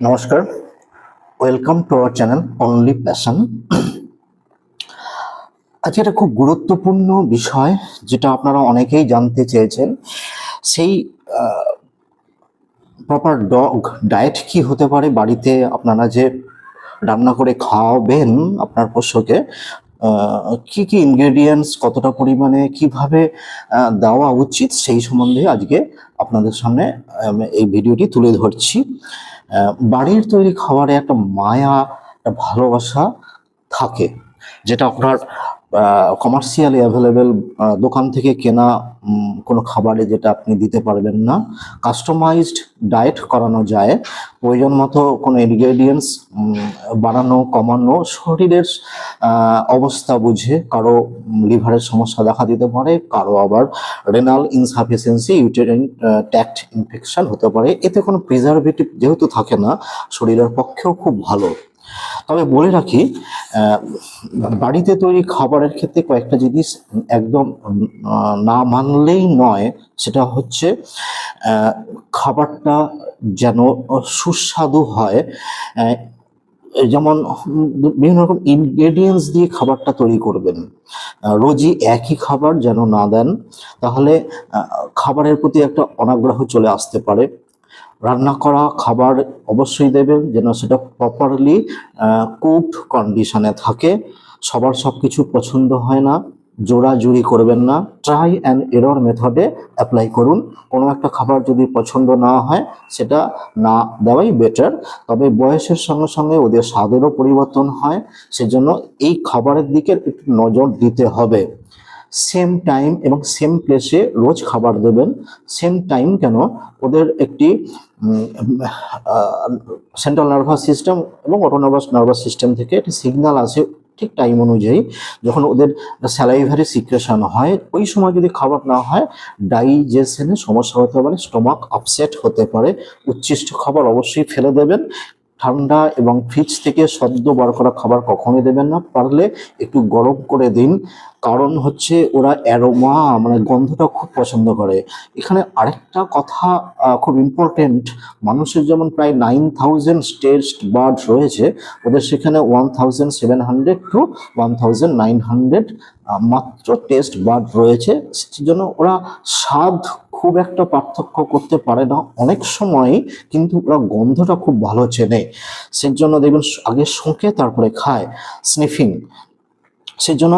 নমস্কার। Welcome to our channel only passion আজকে একটা খুব গুরুত্বপূর্ণ বিষয় যেটা আপনারা অনেকেই জানতে চেয়েছেন। সেই প্রপার ডগ ডায়েট কি হতে পারে? বাড়িতে আপনারা যে রান্না করে খাওয়াবেন আপনার পোষ্যকে কি কি ইনগ্রেডিয়েন্টস কতটা পরিমাণে, কীভাবে দেওয়া উচিত সেই সম্বন্ধে আজকে আপনাদের সামনে এই ভিডিওটি তুলে ধরছি। বাড়ির তৈরি খাবারে একটা মায়া একটা ভালোবাসা থাকে যেটা আপনার কমার্শিয়ালি অ্যাভেলেবেল দোকান থেকে কেনা কোনো খাবারে যেটা আপনি দিতে পারবেন না। কাস্টমাইজড ডায়েট করানো যায়। প্রয়োজন মতো কোনো ইনগ্রেডিয়েন্টস বাড়ানো, কমানো, শরীরের অবস্থা বুঝে কারও লিভারের সমস্যা দেখা দিতে পারে, কারও আবার renal insufficiency uterine tract infection হতে পারে। এতে কোনো প্রিজারভেটিভ যেহেতু থাকে না, শরীরের পক্ষেও খুব ভালো। তবে বলে রাখি বাড়িতে তৈরি খাবারের ক্ষেত্রে কয়েকটা জিনিস একদম না মানলেই নয়। সেটা হচ্ছে খাবারটা যেন সুস্বাদু হয়। যেমন, বিভিন্ন রকম ইনগ্রেডিয়েন্টস দিয়ে খাবারটা তৈরি করবেন। রোজই একই খাবার যেন না দেন, তাহলে খাবারের প্রতি একটা অনাগ্রহ চলে আসতে পারে। রান্না করা খাবার অবশ্যই দেবেন যেন সেটা প্রপারলি কুকড কন্ডিশনে থাকে। সবার সব কিছু পছন্দ হয় না, জোড়াজুড়ি করবেন না। ট্রাই অ্যান্ড এরর মেথডে অ্যাপ্লাই করুন। কোনো একটা খাবার যদি পছন্দ না হয়, সেটা না দেওয়াই বেটার তবে বয়সের সঙ্গে সঙ্গে ওদের স্বাদেরও পরিবর্তন হয়, সেজন্য এই খাবারের দিকে একটু নজর দিতে হবে। সেম টাইম এবং সেম প্লেসে রোজ খাবার দেবেন। সেম টাইম কেন? ওদের একটি সেন্ট্রাল নার্ভাস সিস্টেম এবং অটোনার্ভাস নার্ভাস সিস্টেম থেকে একটি সিগন্যাল আসে ঠিক টাইম অনুযায়ী। যখন ওদের স্যালাইভারি সিক্রেশন হয়, ওই সময় যদি খাবার না হয় ডাইজেশনে সমস্যা হতে পারে স্টোমাক আপসেট হতে পারে। উচ্ছিষ্ট খাবার অবশ্যই ফেলে দেবেন। ঠান্ডা এবং ফ্রিজ থেকে সদ্য বার করা খাবার কখনোই দেবেন না। পারলে একটু গরম করে দিন। কারণ হচ্ছে ওরা অ্যারোমা মানে গন্ধটা খুব পছন্দ করে। এখানে আরেকটা কথা খুব ইম্পর্টেন্ট মানুষের যেমন প্রায় নাইন থাউজেন্ড টেস্ট বার্ড রয়েছে, ওদের সেখানে one thousand seven hundred to one thousand nine hundred মাত্র টেস্ট বার্ড রয়েছে। সেজন্য ওরা স্বাদ খুব একটা পার্থক্য করতে পারে না। অনেক সময় কিন্তু ওরা গন্ধটা খুব ভালো চেনে। সেজন্য দেখবেন আগে শোঁকে তারপরে খায়। স্নিফিং। সেজন্য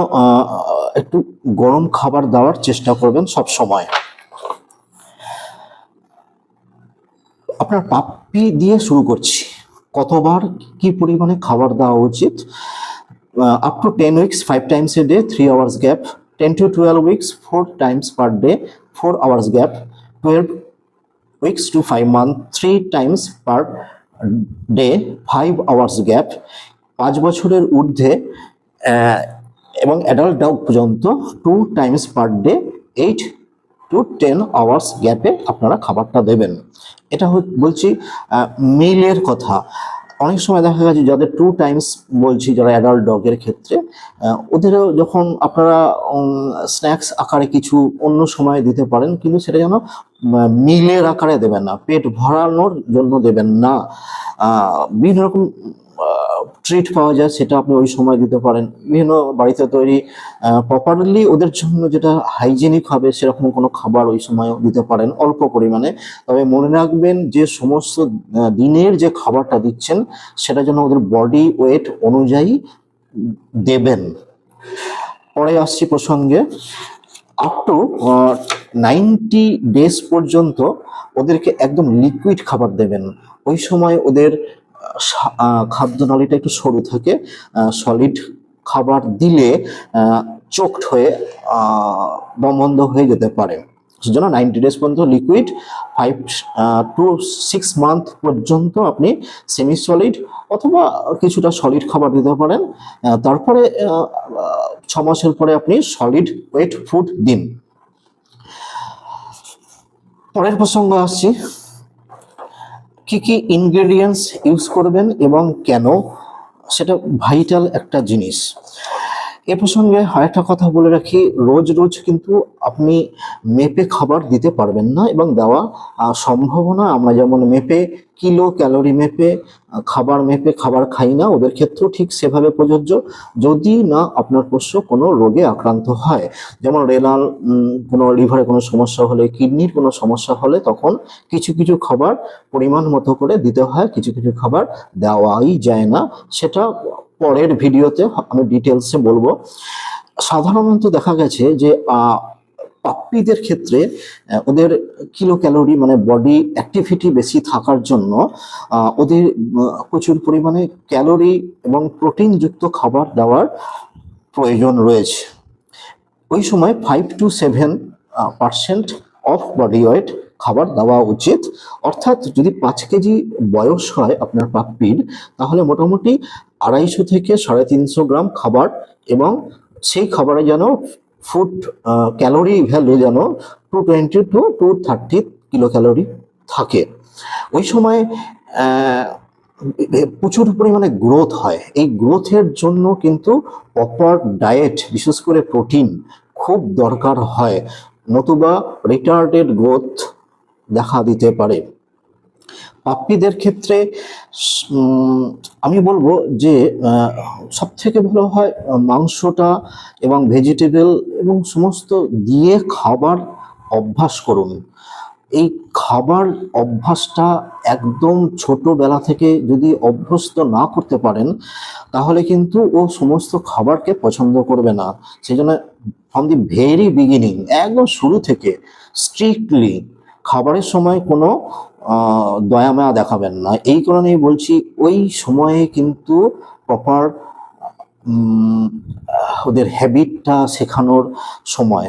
একটু গরম খাবার দেওয়ার চেষ্টা করবেন সব সময়। আপনার পাপ্পি দিয়ে শুরু করছি। কতবার কি পরিমাণে খাবার দেওয়া উচিত? Up to ten weeks five times a day three hours gap ten to twelve weeks four times per day four hours gap twelve weeks to five month three times per day five hours gap পাঁচ বছরের ঊর্ধ্বে এবং adult dog পর্যন্ত two times per day eight to ten hours গ্যাপে আপনারা খাবারটা দেবেন। এটা বলছি মিলের কথা। অনেক সময় দেখা গেছে যাদের টু টাইমস বলছি যারা অ্যাডাল্ট ডগের ক্ষেত্রে ওদেরও যখন আপনারা স্ন্যাক্স আকারে কিছু অন্য সময় দিতে পারেন, কিন্তু সেটা যেন মিলের আকারে দেবেন না, পেট ভরানোর জন্য দেবেন না। বিভিন্ন রকম ট্রিট পাওয়া যায়, সেটা আপনি ওই সময় দিতে পারেন। বিভিন্ন বাড়িতে তৈরি প্রপারলি ওদের জন্য যেটা হাইজেনিক হবে, সেরকম কোনো খাবার ওই সময় দিতে পারেন, অল্প পরিমাণে। তবে মনে রাখবেন যে সমস্ত দিনের যে খাবারটা দিচ্ছেন, সেটা যেন ওদের বডি ওয়েট অনুযায়ী দেবেন। পরে আসছি প্রসঙ্গে। আপ টু নাইনটি ডেজ পর্যন্ত ওদেরকে একদম লিকুইড খাবার দেবেন। ওই সময় ওদের খাদ্যনালীটা একটু সরু থাকে সলিড খাবার দিলে চোখড হয়ে বন্ধ হয়ে যেতে পারে। সেজন্য নাইনটি ডেজ পর্যন্ত liquid five to six month পর্যন্ত আপনি সেমি সলিড অথবা কিছুটা সলিড খাবার দিতে পারেন। তারপরে ছ মাসের পরে আপনি সলিড ওয়েট ফুড দিন। পরের প্রসঙ্গ আসছি। কি কি ইনগ্রেডিয়েন্টস ইউজ করবেন এবং কেন? সেটা ভাইটাল একটা জিনিস। এ প্রসঙ্গে আরেকটা কথা বলে রাখি, রোজ রোজ কিন্তু আপনি মেপে খাবার দিতে পারবেন না এবং দেওয়া সম্ভব না। আমরা যেমন মেপে কিলো, ক্যালোরি মেপে খাবার মেপে খাবার খাই না, ওদের ক্ষেত্রেও ঠিক সেভাবে প্রযোজ্য। যদি না আপনার পোষ্য কোনো রোগে আক্রান্ত হয়, যেমন রেনাল কোনো লিভারে কোনো সমস্যা হলে, কিডনির কোনো সমস্যা হলে, তখন কিছু কিছু খাবার পরিমাণ মতো করে দিতে হয়। কিছু কিছু খাবার দেওয়াই যায় না। সেটা পরের ভিডিওতে আমি ডিটেলসে বলব। সাধারণত দেখা গেছে যে পাপ্পিদের ক্ষেত্রে ওদের কিলো ক্যালোরি মানে বডি অ্যাক্টিভিটি বেশি থাকার জন্য ওদের প্রচুর পরিমাণে ক্যালোরি এবং প্রোটিনযুক্ত খাবার দেওয়ার প্রয়োজন রয়েছে। ওই সময় five to seven percent of body weight খাবার দেওয়া উচিত। অর্থাৎ যদি পাঁচ কেজি বয়স হয় আপনার পাপ্পির, তাহলে মোটামুটি আড়াইশো থেকে সাড়ে তিনশো গ্রাম খাবার এবং সেই খাবারে যেন ফুড ক্যালোরি ভ্যালু যেন two twenty to two thirty kilo calorie থাকে। ওই সময় প্রচুর পরিমাণে গ্রোথ হয়। এই গ্রোথের জন্য কিন্তু প্রপার ডায়েট বিশেষ করে প্রোটিন খুব দরকার হয়। নতুবা রিটার্ডেড গ্রোথ দেখা দিতে পারে। পাপ্পিদের ক্ষেত্রে আমি বলব যে সব থেকে ভালো হয় মাংসটা এবং ভেজিটেবল এবং সমস্ত দিয়ে খাবার অভ্যাস করুন। এই খাবার অভ্যাসটা একদম ছোটবেলা থেকে যদি অভ্যস্ত না করতে পারেন, তাহলে কিন্তু ও সমস্ত খাবারকে পছন্দ করবে না। সেই জন্য ফ্রম দি ভেরি বিগিনিং একদম শুরু থেকে স্ট্রিক্টলি খাবারের সময় কোনো দয়ামায়া দয়া মায়া দেখাবেন না। এই কারণেই বলছি, ওই সময়ে কিন্তু প্রপার ওদের হ্যাবিটটা শেখানোর সময়।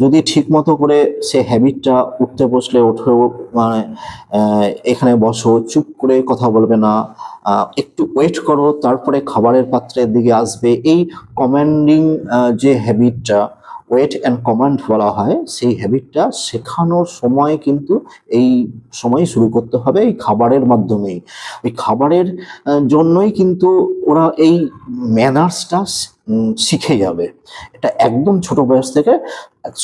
যদি ঠিক মতো করে সে হ্যাবিটটা উঠতে বসলে উঠে মানে এখানে বসো, চুপ করে কথা বলবে না একটু ওয়েট করো, তারপরে খাবারের পাত্রের দিকে আসবে। এই কমান্ডিং যে হ্যাবিটটা ওয়েট অ্যান্ড কমান্ড বলা হয়, সেই হ্যাবিটটা শেখানোর সময় কিন্তু এই সময় শুরু করতে হবে এই খাবারের মাধ্যমেই। ওই খাবারের জন্যই কিন্তু ওরা এই ম্যানার্সটা শিখে যাবে। এটা একদম ছোট বয়স থেকে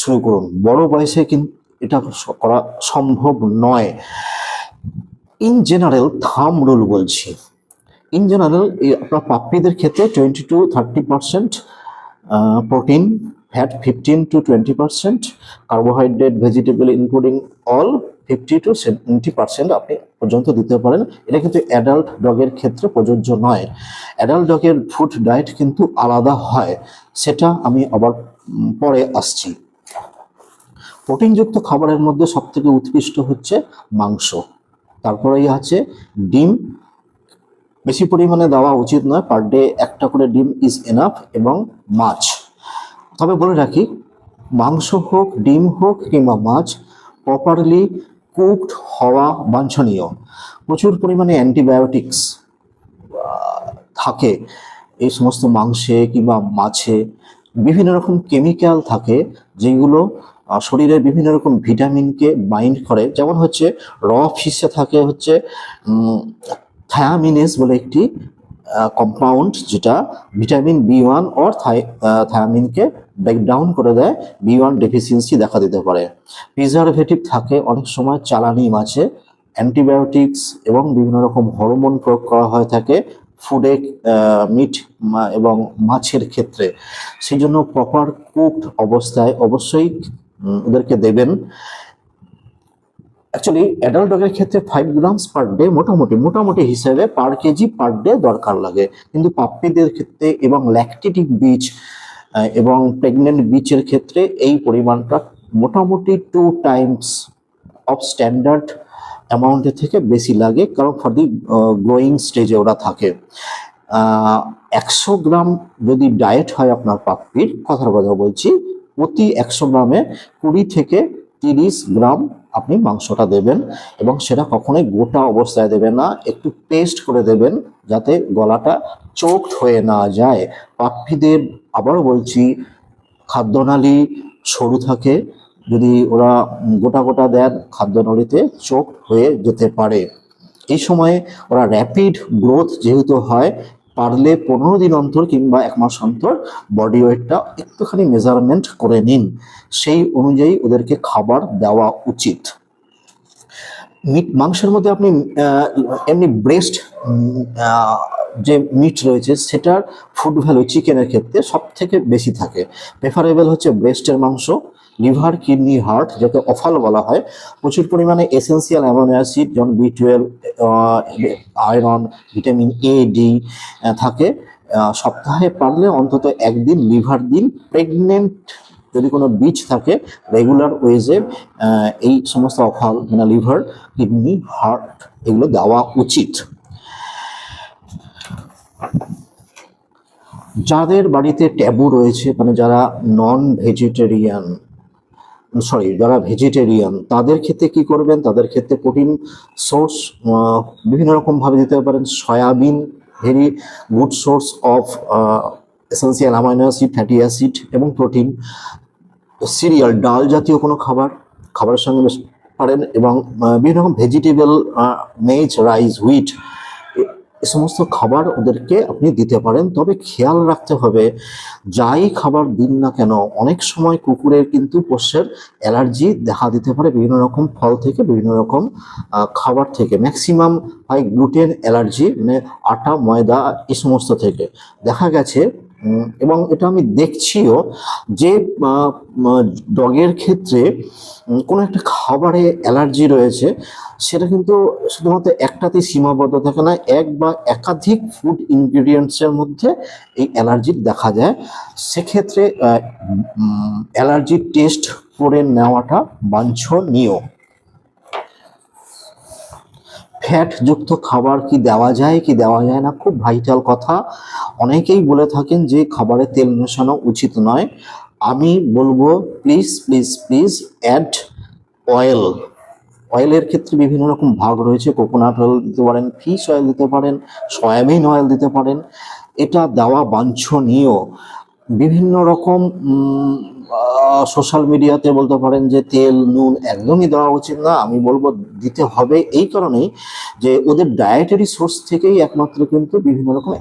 শুরু করুন। বড় বয়সে কিন্তু এটা করা সম্ভব নয়। ইন জেনারেল থাম রুল বলছি। ইন জেনারেল আপনার পাপ্পিদের ক্ষেত্রে twenty to thirty percent protein fat fifteen to twenty percent carbohydrate vegetable including all fifty to seventy percent আপনি পর্যন্ত দিতে পারেন। এটা কিন্তু অ্যাডাল্ট ডগের ক্ষেত্রে প্রযোজ্য নয়। অ্যাডাল্ট ডগের ফুড ডায়েট কিন্তু আলাদা হয়। সেটা আমি আবার পরে আসছি। প্রোটিনযুক্ত খাবারের মধ্যে সবথেকে উৎকৃষ্ট হচ্ছে মাংস। তারপরেই আছে ডিম। বেশি পরিমাণে দেওয়া উচিত নয়। পার ডে একটা করে ডিম ইজ এনাফ এবং মাছ। তবে বলে রাখি, মাংস হোক, ডিম হোক কিংবা মাছ প্রপারলি কুকড হওয়া বাঞ্ছনীয়। প্রচুর পরিমাণে অ্যান্টিবায়োটিক্স থাকে। এই সমস্ত মাংসে কিংবা মাছে বিভিন্ন রকম কেমিক্যাল থাকে, যেগুলো শরীরের বিভিন্ন রকম ভিটামিনকে বাইন্ড করে। যেমন হচ্ছে র ফিশে থাকে হচ্ছে থায়ামিনেস বলে একটি কম্পাউন্ড যেটা ভিটামিন বি ওয়ান অর থায়ামিনকে ব্রেকডাউন করে দেয় বি ওয়ান ডেফিসিয়েন্সি দেখা দিতে পারে। প্রিজারভেটিভ থাকে, অনেক সময় চালানি মাছে অ্যান্টিবায়োটিক্স এবং বিভিন্ন রকম হরমোন প্রয়োগ করা হয়ে থাকে ফুডে মিট এবং মাছের ক্ষেত্রে। সেই জন্য প্রপার কুকড অবস্থায় অবশ্যই ওদেরকে দেবেন। অ্যাকচুয়ালি অ্যাডাল্ট ডগের ক্ষেত্রে ফাইভ গ্রামস পার ডে মোটামুটি মোটামুটি হিসেবে পার কেজি পার ডে দরকার লাগে। কিন্তু পাপ্পিদের ক্ষেত্রে এবং ল্যাকটেটিক বীজ এবং প্রেগনেন্ট বীচের ক্ষেত্রে এই পরিমাণটা মোটামুটি টু টাইমস অফ স্ট্যান্ডার্ড অ্যামাউন্টের থেকে বেশি লাগে, কারণ ফর দি গ্রোয়িং স্টেজে ওরা থাকে। একশো গ্রাম যদি ডায়েট হয় আপনার পাপ্পির কথার কথা বলছি, প্রতি একশো গ্রামে কুড়ি থেকে তিরিশ গ্রাম আপনি মাংসটা দেবেন এবং সেটা কখনোই গোটা অবস্থায় দেবেন না, একটু পেস্ট করে দেবেন যাতে গলাটা চোখড হয়ে না যায়। পাপ্পিদের আবারও বলছি, খাদ্যনালী সরু থাকে, যদি ওরা গোটা গোটা দেন, খাদ্যনালীতে চোখ হয়ে যেতে পারে। এই সময়ে ওরা র্যাপিড গ্রোথ যেহেতু হয় পারলে পনেরো দিন অন্তর কিংবা এক মাস অন্তর বডি ওয়েটটা একটুখানি মেজারমেন্ট করে নিন। সেই অনুযায়ী ওদেরকে খাবার দেওয়া উচিত। মিট মাংসের মধ্যে আপনি এমনি ব্রেস্ট যে মিট রয়েছে সেটার ফুড ভ্যালু চিকেনের ক্ষেত্রে সব থেকে বেশি থাকে। প্রেফারেবল হচ্ছে ব্রেস্টের মাংস। লিভার, কিডনি, হার্ট যাকে অফাল বলা হয়, প্রচুর পরিমাণে এসেন্সিয়াল অ্যামোনো অ্যাসিড যেমন B twelve iron vitamin A D থাকে। সপ্তাহে পারলে অন্তত একদিন লিভার দিন। প্রেগনেন্ট যদি কোনো বীজ থাকে রেগুলার ওয়েজে এই সমস্ত অফাল মানে লিভার, কিডনি, হার্ট এগুলো দেওয়া উচিত। যাদের বাড়িতে ট্যাবু রয়েছে মানে যারা নন ভেজিটেরিয়ান সরি যারা ভেজিটেরিয়ান তাদের ক্ষেত্রে কি করবেন? তাদের ক্ষেত্রে প্রোটিন সোর্স বিভিন্ন রকম ভাবে দিতে পারেন। Soybean very good source of essential amino acid fatty acid এবং প্রোটিন সিরিয়াল ডাল জাতীয় কোনো খাবার, খাবারের সঙ্গে পারেন এবং বিভিন্ন রকম ভেজিটেবল মেজ রাইস হুইট এ সমস্ত খাবার ওদেরকে আপনি দিতে পারেন। তবে খেয়াল রাখতে হবে, যাই খাবার দিন না কেন, অনেক সময় কুকুরের কিন্তু পোষ্যের অ্যালার্জি দেখা দিতে পারে বিভিন্ন রকম ফল থেকে, বিভিন্ন রকম খাবার থেকে। ম্যাক্সিমাম হয় গ্লুটেন অ্যালার্জি মানে আটা, ময়দা এই সমস্ত থেকে। দেখা গেছে এবং এটা আমি দেখছিও যে ডগের ক্ষেত্রে কোনো একটা খাবারে অ্যালার্জি রয়েছে, সেটা কিন্তু শুধুমাত্র একটাতেই সীমাবদ্ধ থাকে না, এক বা একাধিক ফুড ইনগ্রিডিয়েন্টসের মধ্যে এই অ্যালার্জি দেখা যায়। সেক্ষেত্রে অ্যালার্জি টেস্ট করে নেওয়াটা বাঞ্ছনীয়। ফ্যাট যুক্ত খাবার কি দেওয়া যায়, কি দেওয়া যায় না? খুব ভাইটাল কথা। অনেকেই বলে থাকেন যে খাবারে তেল মেশানো উচিত নয়। আমি বলব please please please add oil অয়েলের ক্ষেত্রে বিভিন্ন রকম ভাগ রয়েছে। কোকোনাট অয়েল দিতে পারেন ফিশ অয়েল দিতে পারেন সয়াবিন অয়েল দিতে পারেন। এটা দেওয়া বাঞ্ছনীয়। বিভিন্ন রকম সোশ্যাল মিডিয়াতে বলতে পারেন যে তেল, নুন একদমই দেওয়া উচিত না। আমি বলব দিতে হবে এই কারণেই যে ওদের ডায়েটারি সোর্স থেকেই একমাত্র কিন্তু বিভিন্ন রকম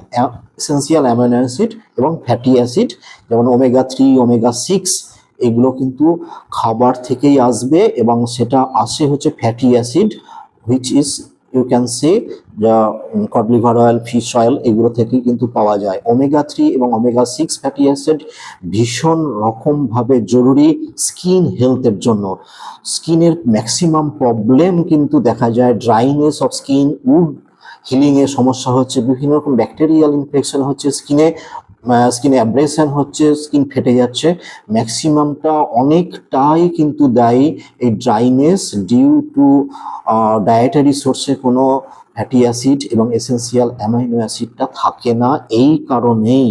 এসেন্সিয়াল অ্যামাইনো অ্যাসিড এবং ফ্যাটি অ্যাসিড যেমন ওমেগা থ্রি ওমেগা সিক্স এগুলো কিন্তু খাবার থেকেই আসবে এবং সেটা আসে হচ্ছে fatty acid which is you can see যা cod liver oil fish oil এগুলো থেকেই কিন্তু পাওয়া যায়। ওমেগা থ্রি এবং ওমেগা সিক্স ফ্যাটি অ্যাসিড ভীষণ রকমভাবে জরুরি স্কিন হেলথের জন্য। স্কিনের ম্যাক্সিমাম প্রবলেম কিন্তু দেখা যায় dryness of skin wound healing এর সমস্যা হচ্ছে, বিভিন্ন রকম ব্যাকটেরিয়াল ইনফেকশন হচ্ছে স্কিনে স্কিনে অ্যাব্রেশন হচ্ছে স্কিন ফেটে যাচ্ছে। ম্যাক্সিমামটা অনেকটাই কিন্তু দায়ী এই ড্রাইনেস ডিউ টু ডায়েটারি সোর্সে কোনো ফ্যাটি অ্যাসিড এবং এসেন্সিয়াল অ্যামাইনো অ্যাসিডটা থাকে না। এই কারণেই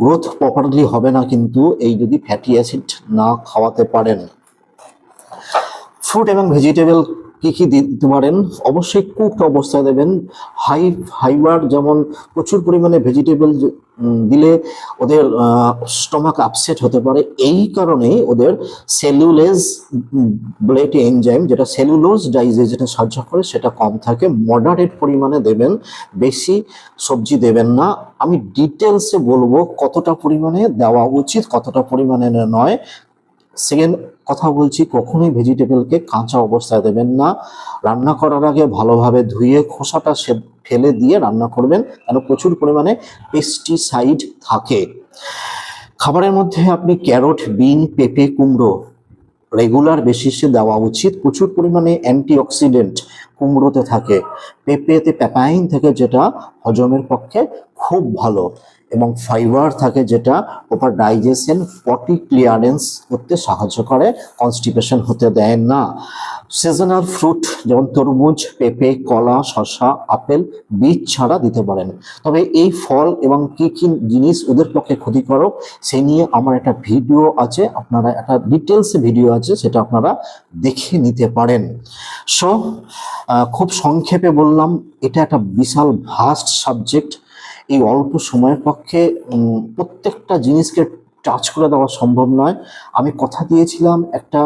গ্রোথ প্রপারলি হবে না কিন্তু এই যদি ফ্যাটি অ্যাসিড না খাওয়াতে পারেন। ফ্রুট এবং ভেজিটেবল কি কি দিতে পারেন? অবশ্যই কুকড অবস্থায় দেবেন। হাই ফাইবার যেমন প্রচুর পরিমাণে ভেজিটেবল দিলে ওদের স্টমাক আপসেট হতে পারে। এই কারণেই ওদের সেলুলেজ বলে একটি এনজাইম যেটা সেলুলোজ ডাইজে যেটা সাহায্য করে, সেটা কম থাকে। মডারেট পরিমাণে দেবেন। বেশি সবজি দেবেন না। আমি ডিটেলসে বলব কতটা পরিমাণে দেওয়া উচিত, কতটা পরিমাণে নয়। সেকেন্ড কথা বলছি, কখনোই ভেজিটেবলকে কাঁচা অবস্থায় দেবেন না। রান্না করার আগে ভালোভাবে ধুয়ে খোসাটা ফেলে দিয়ে রান্না করবেন, কেন প্রচুর পরিমাণে পেস্টিসাইড থাকে। খাবারের মধ্যে আপনি ক্যারট, বিন, পেঁপে, কুমড়ো রেগুলার বেসিসে দেওয়া উচিত। প্রচুর পরিমাণে অ্যান্টিঅক্সিডেন্ট কুমড়োতে থাকে। পেঁপেতে প্যাপাইন থেকে যেটা হজমের পক্ষে খুব ভালো। এবং ফাইবার থাকে যেটা প্রপার ডাইজেশন পটি ক্লিয়ারেন্স করতে সাহায্য করে কনস্টিপেশন হতে দেয় না। সিজনাল ফ্রুট যেমন তরমুজ, পেঁপে, কলা, শসা, আপেল, বীজ ছাড়া দিতে পারেন। তবে এই ফল এবং কি কি জিনিস ওদের পক্ষে ক্ষতিকারক সেই নিয়ে আমার একটা ভিডিও আছে, আপনারা একটা ডিটেলসে ভিডিও আছে, সেটা আপনারা দেখে নিতে পারেন। সো খুব সংক্ষেপে বললাম, এটা একটা বিশাল ভাস্ট সাবজেক্ট এই অল্প সময়ের পক্ষে প্রত্যেকটা জিনিসকে টাচ করে দেওয়া সম্ভব নয়। আমি কথা দিয়েছিলাম একটা,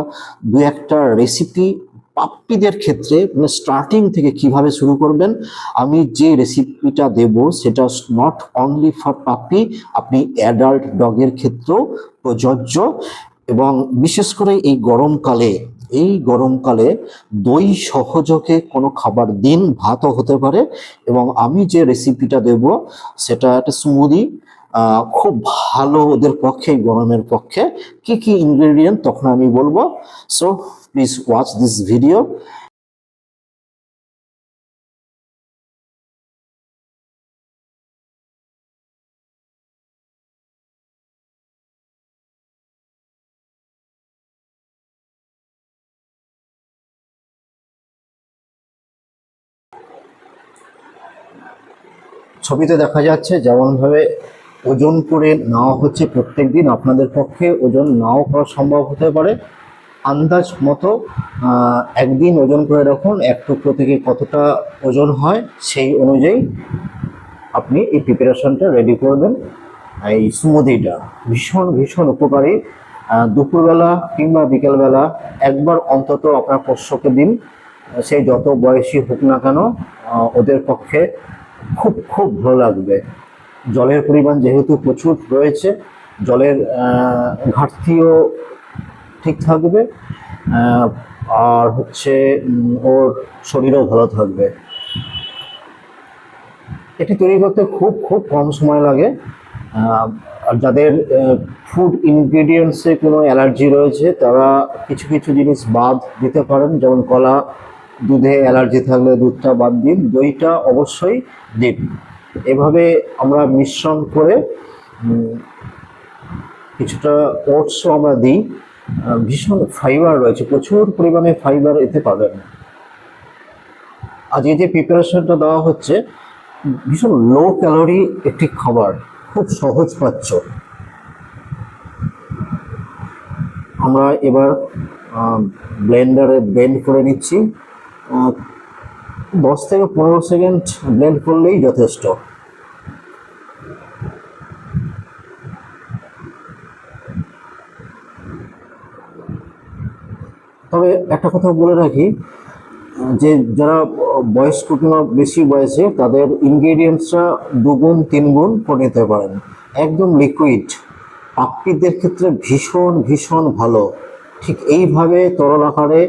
দু একটা রেসিপি পাপ্পিদের ক্ষেত্রে মানে স্টার্টিং থেকে কীভাবে শুরু করবেন। আমি যে রেসিপিটা দেব, সেটা নট অনলি ফর পাপ্পি, আপনি অ্যাডাল্ট ডগের ক্ষেত্রেও প্রযোজ্য। এবং বিশেষ করে এই গরমকালে এই গরমকালে দই সহযোগে কোনো খাবার দিন ভাতও হতে পারে এবং আমি যে রেসিপিটা দেব, সেটা একটা স্মুদি খুব ভালো ওদের পক্ষে গরমের পক্ষে। কি কি ইনগ্রেডিয়েন্ট তখন আমি বলব। So please watch this video ছবিতে দেখা যাচ্ছে যেমনভাবে ওজন করে নেওয়া হচ্ছে প্রত্যেক দিন আপনাদের পক্ষে ওজন নাও করা সম্ভব হতে পারে। আন্দাজ মতো একদিন ওজন করে রাখুন এক টুকরো থেকে কতটা ওজন হয় সেই অনুযায়ী আপনি এই প্রিপারেশনটা রেডি করবেন। এই স্মুদিটা ভীষণ ভীষণ উপকারী। দুপুরবেলা কিংবা বিকেলবেলা একবার অন্তত আপনার পোষ্যকে দিন। সেই যত বয়সী হোক না কেন ওদের পক্ষে খুব খুব ভালো লাগবে। জলের পরিমাণ যেহেতু প্রচুর রয়েছে, জলের ঘাটতিও ঠিক থাকবে আর হচ্ছে ওর শরীরও ভালো থাকবে। এটি তৈরি করতে খুব খুব কম সময় লাগে। আর যাদের ফুড ইনগ্রিডিয়েন্টসে কোনো অ্যালার্জি রয়েছে, তারা কিছু কিছু জিনিস বাদ দিতে পারেন, যেমন কলা দুধে অ্যালার্জি থাকলে দুধটা বাদ দিন, দইটা অবশ্যই দিন। এভাবে আমরা মিশ্রণ করে কিছুটা ওটসও আমরা দিই। ভীষণ ফাইবার রয়েছে, প্রচুর পরিমাণে ফাইবার এতে পাবেন। আজকে যে প্রিপারেশনটা দেওয়া হচ্ছে, ভীষণ লো ক্যালোরি একটি খাবার, খুব সহজ পাচ্ছ। আমরা এবার ব্লেন্ডারে ব্লেন্ড করে নিচ্ছি। দশ থেকে পনেরো সেকেন্ড ব্লেন্ড করলেই যথেষ্ট। তবে একটা কথা বলে রাখি, যে যারা বয়স্ক কিংবা বেশি বয়সে, তাদের ইনগ্রেডিয়েন্টসটা দুগুণ, তিনগুণ করে নিতে পারেন। একদম লিকুইড পাপ্পিদের ক্ষেত্রে ভীষণ ভীষণ ভালো। ঠিক এইভাবে তরল আকারে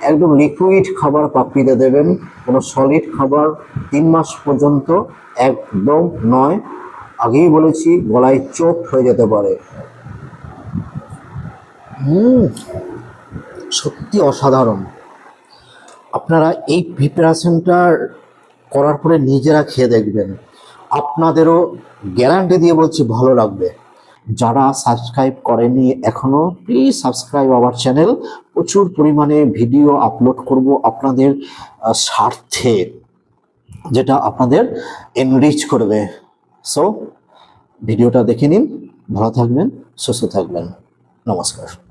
একদম লিকুইড খাবার পাপ্পিতে দেবেন। কোনো সলিড খাবার তিন মাস পর্যন্ত একদম নয়। আগেই বলেছি, গলায় চোখ হয়ে যেতে পারে। হুম, সত্যি অসাধারণ। আপনারা এই প্রিপারেশনটা করার পরে নিজেরা খেয়ে দেখবেন। আপনাদেরও গ্যারান্টি দিয়ে বলছি, ভালো লাগবে। যারা সাবস্ক্রাইব করেনি, এখনও প্লিজ সাবস্ক্রাইব আওয়ার চ্যানেল প্রচুর পরিমাণে ভিডিও আপলোড করব আপনাদের স্বার্থে, যেটা আপনাদের এনরিচ করবে। সো ভিডিওটা দেখে নিন, ভালো থাকবেন, সুস্থ থাকবেন। নমস্কার।